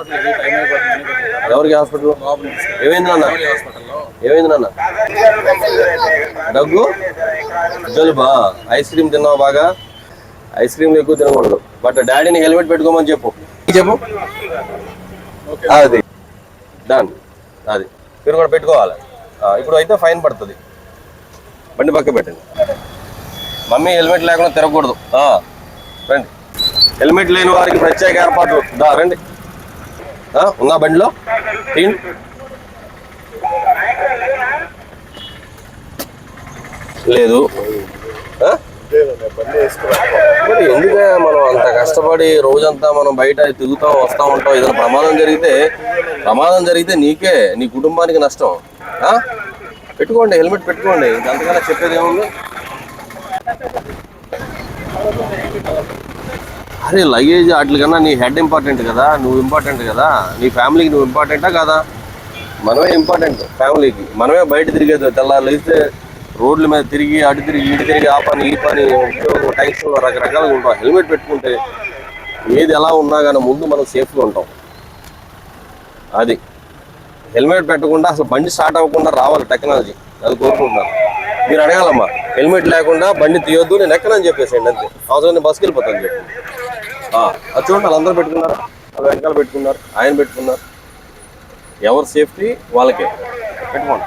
హాస్పిటల్కి టైం అయిపోతుంది ఎవరికి హాస్పిటల్ ఏమైంది నాన్న? హాస్పిటల్లో ఏమైంది నాన్న? దగ్గు? జలుబా? ఐస్ క్రీమ్ తిన్నావు బాగా? ఐస్ క్రీమ్లు ఎక్కువ తినకూడదు. బట్ డాడీని హెల్మెట్ పెట్టుకోమని చెప్పు. చెప్పు? అది. డన్ అది. మీరు కూడా పెట్టుకోవాలి. ఇప్పుడు అయితే ఫైన్ పడుతుంది. బండి పక్క పెట్టండి. మమ్మీ హెల్మెట్ లేకుండా తిరగకూడదు. రండి. హెల్మెట్ లేని వారికి ప్రత్యేక ఏర్పాట్లు. దా రండి. ఉందా బండిలో? తీయండి లేదు. మరి ఎందుకే మనం అంత కష్టపడి రోజంతా మనం బయట తిరుగుతాం వస్తా ఉంటాం ఏదైనా ప్రమాదం జరిగితే ప్రమాదం జరిగితే నీకే నీ కుటుంబానికి నష్టం. పెట్టుకోండి హెల్మెట్ పెట్టుకోండి. అంతకన్నా చెప్పేది ఏముంది? అరే లగేజ్ వాటికన్నా నీ హెడ్ ఇంపార్టెంట్ కదా నువ్వు ఇంపార్టెంట్ కదా. నీ ఫ్యామిలీకి నువ్వు ఇంపార్టెంటా కదా? మనమే ఇంపార్టెంట్ ఫ్యామిలీకి. మనమే బయట తిరిగేది. తెల్లారు లేస్తే రోడ్ల మీద తిరిగి అటు తిరిగి ఇటు తిరిగి ఆ పని ఈ పని టైప్స్ రకరకాలుగా ఉంటాం. హెల్మెట్ పెట్టుకుంటే ఏది ఎలా ఉన్నా కానీ ముందు మనం సేఫ్గా ఉంటాం. అది. హెల్మెట్ పెట్టకుండా అసలు బండి స్టార్ట్ అవ్వకుండా రావాలి టెక్నాలజీ. అది కోరుకుంటున్నాను. మీరు అడగాలమ్మా హెల్మెట్ లేకుండా బండి తీయొద్దు నేను ఎక్కనని చెప్పేసేయండి అంతే. అవసరం నేను బస్కి వెళ్ళిపోతాను చెప్పి. అది చూడండి వాళ్ళందరూ పెట్టుకున్నారు. వాళ్ళ వెనకాల పెట్టుకున్నారు ఆయన పెట్టుకున్నారు. ఎవరి సేఫ్టీ వాళ్ళకే. పెట్టుకోండి.